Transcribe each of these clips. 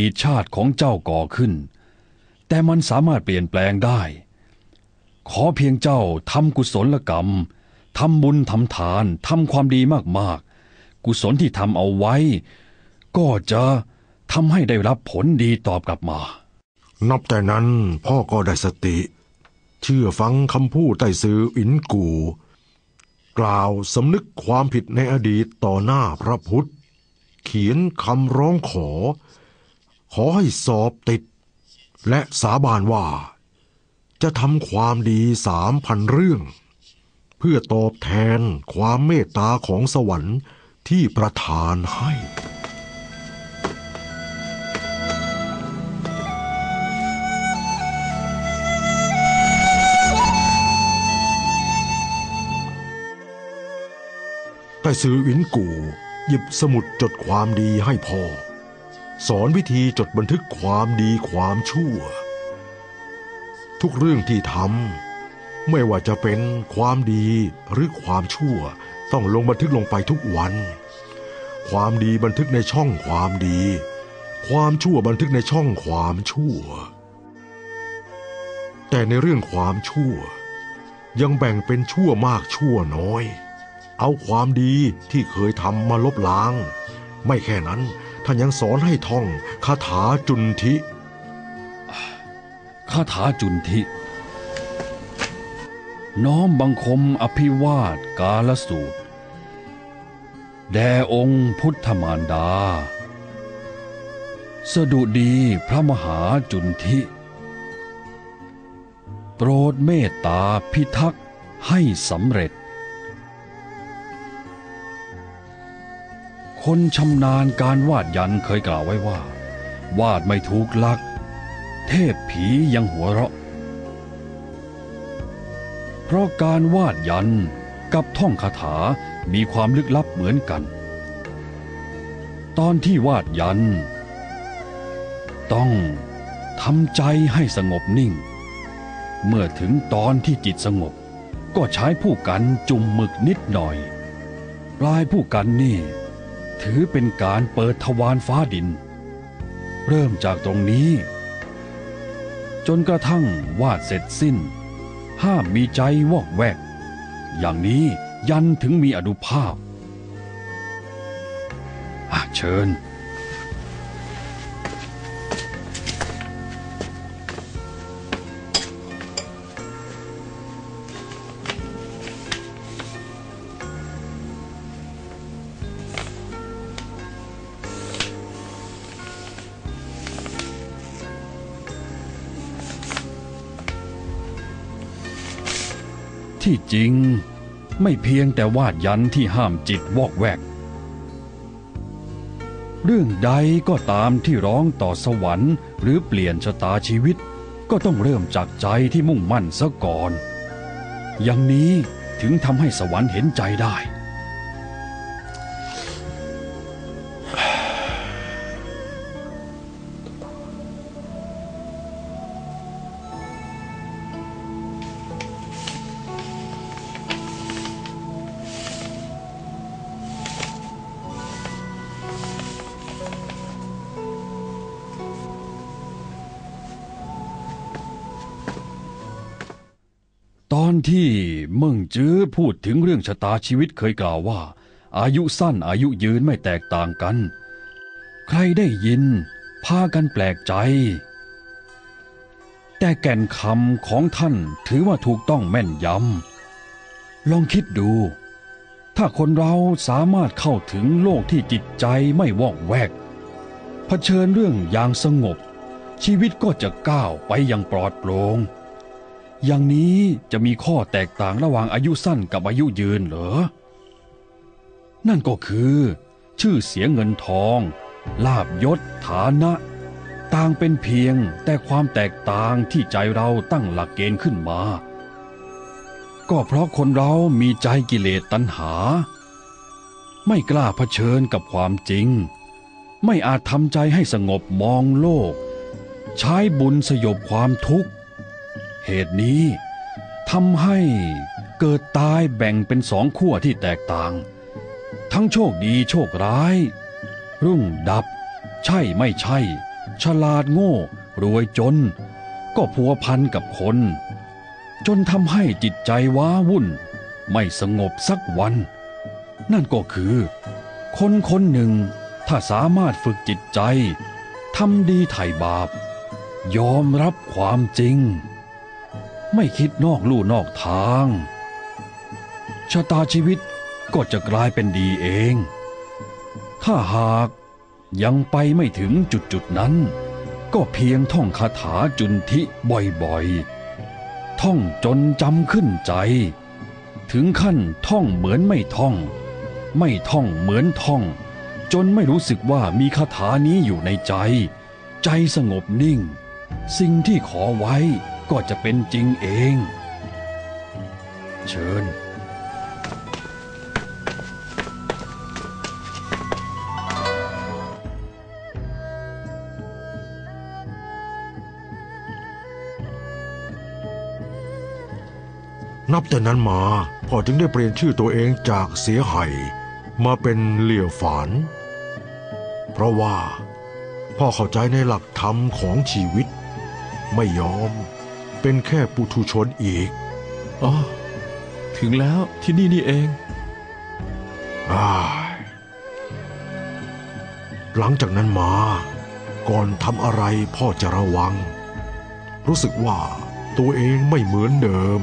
ดีชาติของเจ้าก่อขึ้น แต่มันสามารถเปลี่ยนแปลงได้ ขอเพียงเจ้าทำกุศลกรรมทำบุญทำทานทำความดีมากๆ กุศลที่ทำเอาไว้ ก็จะทำให้ได้รับผลดีตอบกลับมา นับแต่นั้นพ่อก็ได้สติ เชื่อฟังคำพูดใต้ซื้ออินกู กล่าวสำนึกความผิดในอดีตต่อหน้าพระพุทธ เขียนคำร้องขอ ขอให้สอบติด และสาบานว่า จะทำความดีสามพันเรื่อง เพื่อตอบแทนความเมตตาของสวรรค์ที่ประทานให้แต่ซื้ออินกูหยิบสมุดจดความดีให้พ่อ สอนวิธีจดบันทึกความดีความชั่ว ทุกเรื่องที่ทำไม่ว่าจะเป็นความดีหรือความชั่วต้องลงบันทึกลงไปทุกวัน ความดีบันทึกในช่องความดี ความชั่วบันทึกในช่องความชั่ว แต่ในเรื่องความชั่ว ยังแบ่งเป็นชั่วมากชั่วน้อย เอาความดีที่เคยทำมาลบล้าง ไม่แค่นั้น ท่านยังสอนให้ท่องคาถาจุนทิคาถาจุนทิ น้อมบังคมอภิวาทกาลสูตร แด่องค์พุทธมารดา สดุดีพระมหาจุนทิ โปรดเมตตาพิทักษ์ให้สำเร็จ คนชำนาญการวาดยันเคยกล่าวไว้ว่า วาดไม่ถูกหลัก เทพผียังหัวเราะ เพราะการวาดยันกับท่องคาถามีความลึกลับเหมือนกัน ตอนที่วาดยัน ต้องทำใจให้สงบนิ่ง เมื่อถึงตอนที่จิตสงบ ก็ใช้ผู้กันจุ่มหมึกนิดหน่อย ปลายผู้กันนี่ ถือเป็นการเปิดทวารฟ้าดิน เริ่มจากตรงนี้ จนกระทั่งวาดเสร็จสิ้น ห้ามมีใจวอกแวก อย่างนี้ยันถึงมีอนุภาพเชิญ ที่จริง ไม่เพียงแต่วาดยันที่ห้ามจิตวอกแวก เรื่องใดก็ตามที่ร้องต่อสวรรค์ หรือเปลี่ยนชะตาชีวิต ก็ต้องเริ่มจากใจที่มุ่งมั่นซะก่อน อย่างนี้ถึงทำให้สวรรค์เห็นใจได้ อนที่เมิ่งจื้อพูดถึงเรื่องชะตาชีวิตเคยกล่าวว่า อายุสั้นอายุยืนไม่แตกต่างกัน ใครได้ยิน พากันแปลกใจ แต่แก่นคำของท่านถือว่าถูกต้องแม่นยำลองคิดดู ถ้าคนเราสามารถเข้าถึงโลกที่จิตใจไม่วอกแวกเผชิญเรื่องอย่างสงบ ชีวิตก็จะก้าวไปอย่างปลอดโปร่ง อย่างนี้จะมีข้อแตกต่างระหว่างอายุสั้นกับอายุยืนเหรอ นั่นก็คือ ชื่อเสียงเงินทอง ลาบยศฐานะ ต่างเป็นเพียงแต่ความแตกต่างที่ใจเราตั้งหลักเกณฑ์ขึ้นมา ก็เพราะคนเรามีใจกิเลสตัณหา ไม่กล้าเผชิญกับความจริง ไม่อาจทำใจให้สงบมองโลก ใช้บุญสยบความทุกข์ เหตุนี้ทำให้เกิดตายแบ่งเป็นสองขั้วที่แตกต่าง ทั้งโชคดีโชคร้าย รุ่งดับ ใช่ไม่ใช่ ฉลาดโง่ รวยจน ก็พัวพันกับคน จนทำให้จิตใจว้าวุ่น ไม่สงบสักวัน นั่นก็คือ คนคนหนึ่งถ้าสามารถฝึกจิตใจทำดีไถ่บาป ยอมรับความจริง ไม่คิดนอกลู่นอกทาง ชะตาชีวิตก็จะกลายเป็นดีเอง ถ้าหากยังไปไม่ถึงจุดจุดนั้น ก็เพียงท่องคาถาจุนทิบ่อยๆ ท่องจนจำขึ้นใจ ถึงขั้นท่องเหมือนไม่ท่อง ไม่ท่องเหมือนท่อง จนไม่รู้สึกว่ามีคาถานี้อยู่ในใจ ใจสงบนิ่ง สิ่งที่ขอไว้ ก็จะเป็นจริงเอง เชิญ นับแต่นั้นมาพ่อจึงได้เปลี่ยนชื่อตัวเองจากเสียไห่มาเป็นเหลี่ยวฝาน เพราะว่าพ่อเข้าใจในหลักธรรมของชีวิต ไม่ยอม เป็นแค่ปุถุชนอีก อ๋อ ถึงแล้วที่นี่นี่เองอ้ายหลังจากนั้นมา ก่อนทำอะไรพ่อจะระวัง รู้สึกว่าตัวเองไม่เหมือนเดิม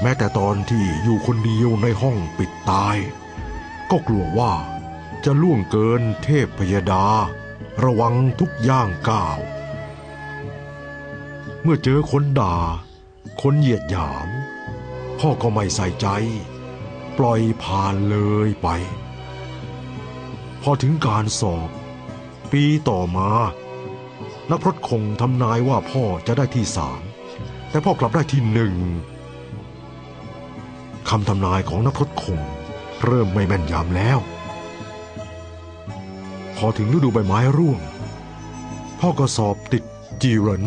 แม้แต่ตอนที่อยู่คนเดียวในห้องปิดตาย ก็กลัวว่าจะล่วงเกินเทพพยดา ระวังทุกย่างก้าว เมื่อเจอคนด่า คนเหยียดหยาม พ่อก็ไม่ใส่ใจ ปล่อยผ่านเลยไป พอถึงการสอบ ปีต่อมา นักพรตคงทำนายว่าพ่อจะได้ที่สามแต่พ่อกลับได้ที่หนึ่งคำทำนายของนักพรตคง เริ่มไม่แม่นยำแล้ว พอถึงฤดูใบไม้ร่วง พ่อก็สอบติดจีเหริน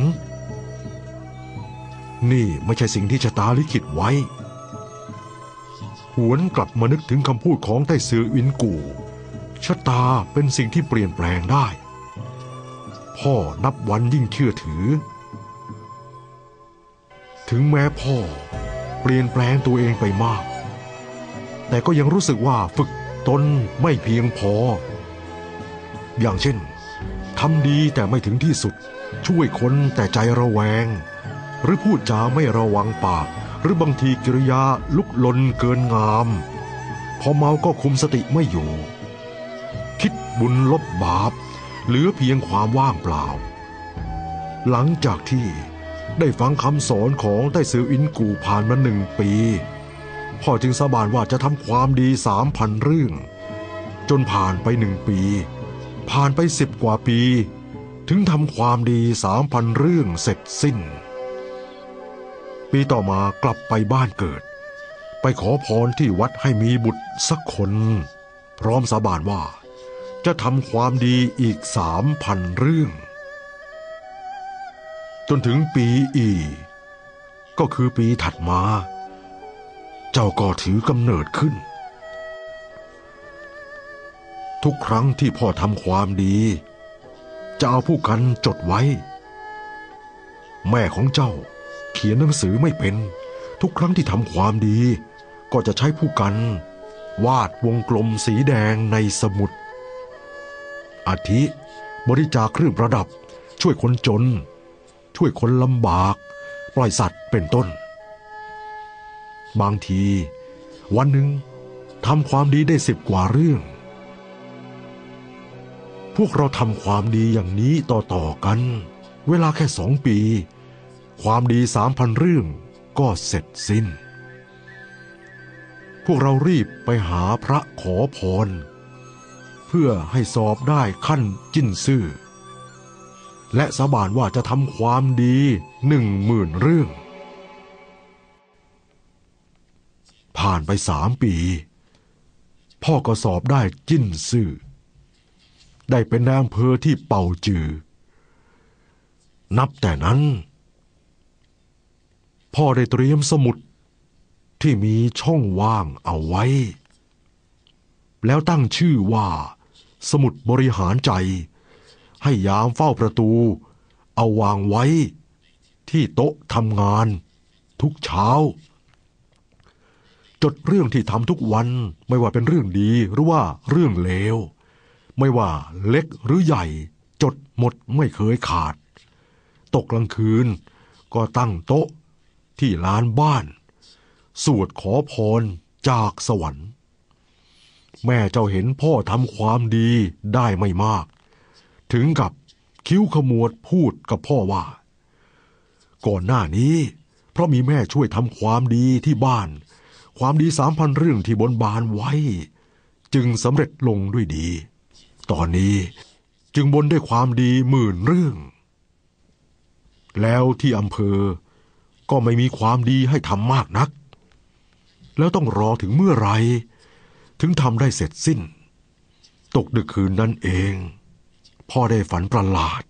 นี่ไม่ใช่สิ่งที่ชะตาลิขิตไว้ หวนกลับมานึกถึงคำพูดของไต้ซืออินกู ชะตาเป็นสิ่งที่เปลี่ยนแปลงได้ พ่อนับวันยิ่งเชื่อถือ ถึงแม้พ่อเปลี่ยนแปลงตัวเองไปมาก แต่ก็ยังรู้สึกว่าฝึกตนไม่เพียงพอ อย่างเช่นทำดีแต่ไม่ถึงที่สุด ช่วยคนแต่ใจระแวง หรือพูดจาไม่ระวังปาก หรือบางทีกิริยาลุกลนเกินงาม พอเมาก็คุมสติไม่อยู่ คิดบุญลบบาป เหลือเพียงความว่างเปล่า หลังจากที่ได้ฟังคำสอนของไต้ซืออินกูผ่านมาหนึ่งปี พ่อจึงสาบานว่าจะทำความดีสามพันเรื่อง จนผ่านไปหนึ่งปี ผ่านไปสิบกว่าปี ถึงทำความดีสามพันเรื่องเสร็จสิ้น ปีต่อมากลับไปบ้านเกิด ไปขอพรที่วัดให้มีบุตรสักคน พร้อมสาบานว่า จะทำความดีอีกสามพันเรื่อง จนถึงปีอี ก็คือปีถัดมา เจ้าก็ถือกำเนิดขึ้น ทุกครั้งที่พ่อทำความดี จะเอาผู้กันจดไว้ แม่ของเจ้า เขียนหนังสือไม่เป็น ทุกครั้งที่ทำความดี ก็จะใช้ผู้กัน วาดวงกลมสีแดงในสมุด อาทิ บริจาคเครื่องประดับ ช่วยคนจน ช่วยคนลำบาก ปล่อยสัตว์เป็นต้น บางที วันหนึ่งทำความดีได้สิบกว่าเรื่อง พวกเราทำความดีอย่างนี้ต่อๆกัน เวลาแค่สองปี ความดีสามพันเรื่องก็เสร็จสิ้น พวกเรารีบไปหาพระขอพร เพื่อให้สอบได้ขั้นจิ้นซื่อ และสาบานว่าจะทำความดีหนึ่งหมื่นเรื่อง ผ่านไปสามปี พ่อก็สอบได้จิ้นซื่อ ได้เป็นนายอำเภอที่เป่าจือ นับแต่นั้น พ่อได้เตรียมสมุดที่มีช่องว่างเอาไว้ แล้วตั้งชื่อว่า สมุดบริหารใจ ให้ยามเฝ้าประตู เอาวางไว้ ที่โต๊ะทำงาน ทุกเช้า จดเรื่องที่ทำทุกวันไม่ว่าเป็นเรื่องดีหรือว่าเรื่องเลว ไม่ว่าเล็กหรือใหญ่ จดหมดไม่เคยขาด ตกกลางคืนก็ตั้งโต๊ะ ที่ลานบ้าน สวดขอพรจากสวรรค์ แม่เจ้าเห็นพ่อทำความดีได้ไม่มาก ถึงกับคิ้วขมวดพูดกับพ่อว่า ก่อนหน้านี้ เพราะมีแม่ช่วยทำความดีที่บ้าน ความดีสามพันเรื่องที่บนบานไว้ จึงสำเร็จลงด้วยดี ตอนนี้จึงบนด้วยความดีหมื่นเรื่อง แล้วที่อำเภอ ก็ไม่มีความดีให้ทำมากนัก แล้วต้องรอถึงเมื่อไร ถึงทำได้เสร็จสิ้น ตกดึกคืนนั้นเอง พ่อได้ฝันประหลาด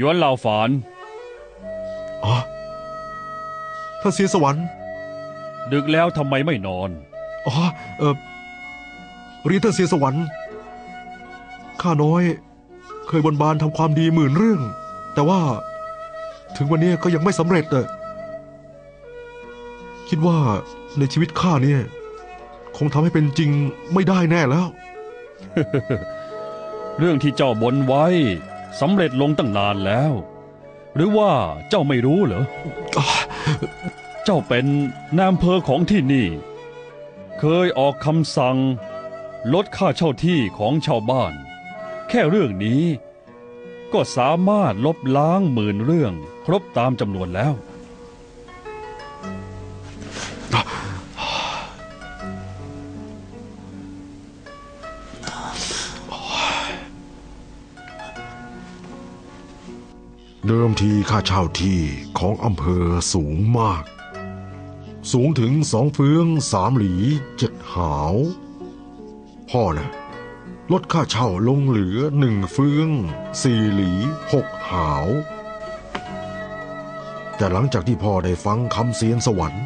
ยวนเหล่าฝาน อ๋อท่านเสียสวรรค์ ดึกแล้วทำไมไม่นอน อ๋อ เออเรียนท่านเสียสวรรค์ ข้าน้อย เคยบนบานทำความดีหมื่นเรื่อง แต่ว่า ถึงวันนี้ก็ยังไม่สำเร็จอะคิดว่าในชีวิตข้าเนี่ย คงทำให้เป็นจริงไม่ได้แน่แล้ว เรื่องที่เจ้าบนไว้ สำเร็จลงตั้งนานแล้ว หรือว่าเจ้าไม่รู้เหรอ เจ้าเป็นนายอำเภอของที่นี่ เคยออกคำสั่ง ลดค่าเช่าที่ของชาวบ้าน แค่เรื่องนี้ ก็สามารถลบล้างหมื่นเรื่อง ครบตามจำนวนแล้ว เดิมทีค่าเช่าที่ของอำเภอสูงมาก สูงถึงสองเฟืองสามหลีเจ็ดหาว พ่อนะลดค่าเช่าลงเหลือหนึ่งเฟืองสี่หลีหกหาว แต่หลังจากที่พ่อได้ฟังคำเสียนสวรรค์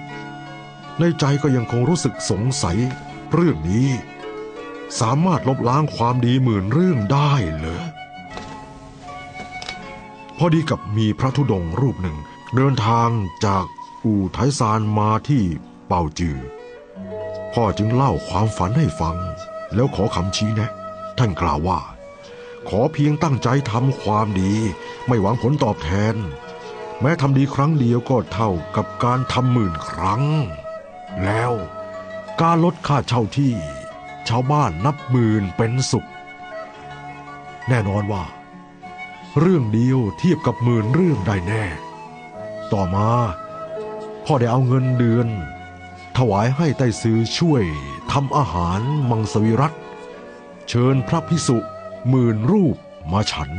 ในใจก็ยังคงรู้สึกสงสัยเรื่องนี้ สามารถลบล้างความดีหมื่นเรื่องได้เลย พอดีกับมีพระธุดงค์รูปหนึ่ง เดินทางจากอู่ไทซานมาที่เป่าจือ พ่อจึงเล่าความฝันให้ฟัง แล้วขอคำชี้แนะ ท่านกล่าวว่า ขอเพียงตั้งใจทำความดี ไม่หวังผลตอบแทน แม้ทำดีครั้งเดียวก็เท่ากับการทำหมื่นครั้ง แล้วการลดค่าเช่าที่ ชาวบ้านนับหมื่นเป็นสุข แน่นอนว่า เรื่องเดียวเทียบกับหมื่นเรื่องได้แน่ ต่อมาพ่อได้เอาเงินเดือน ถวายให้ไต้ซือช่วยทำอาหารมังสวิรัตเชิญพระพิสุหมื่นรูปมาฉัน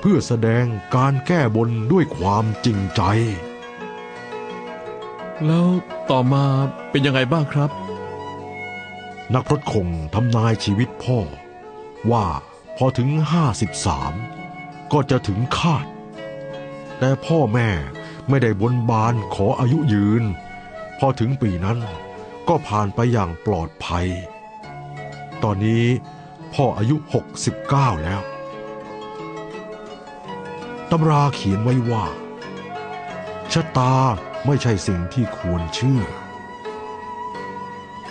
เพื่อแสดงการแก้บนด้วยความจริงใจ แล้วต่อมาเป็นยังไงบ้างครับ นักพรตคงทำนายชีวิตพ่อ ว่าพอถึงห้าสิบสาม ก็จะถึงคาด แต่พ่อแม่ไม่ได้บนบานขออายุยืน พอถึงปีนั้นก็ผ่านไปอย่างปลอดภัย ตอนนี้พ่ออายุ 69 แล้ว ตำราเขียนไว้ว่า ชะตาไม่ใช่สิ่งที่ควรเชื่อ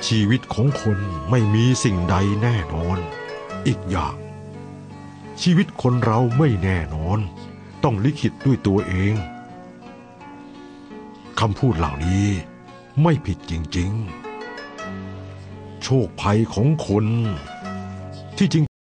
ชีวิตของคนไม่มีสิ่งใดแน่นอน อีกอย่าง ชีวิตคนเราไม่แน่นอน ต้องลิขิตด้วยตัวเองคำพูดเหล่านี้ไม่ผิดจริง ๆ โชคภัยของคนที่จริง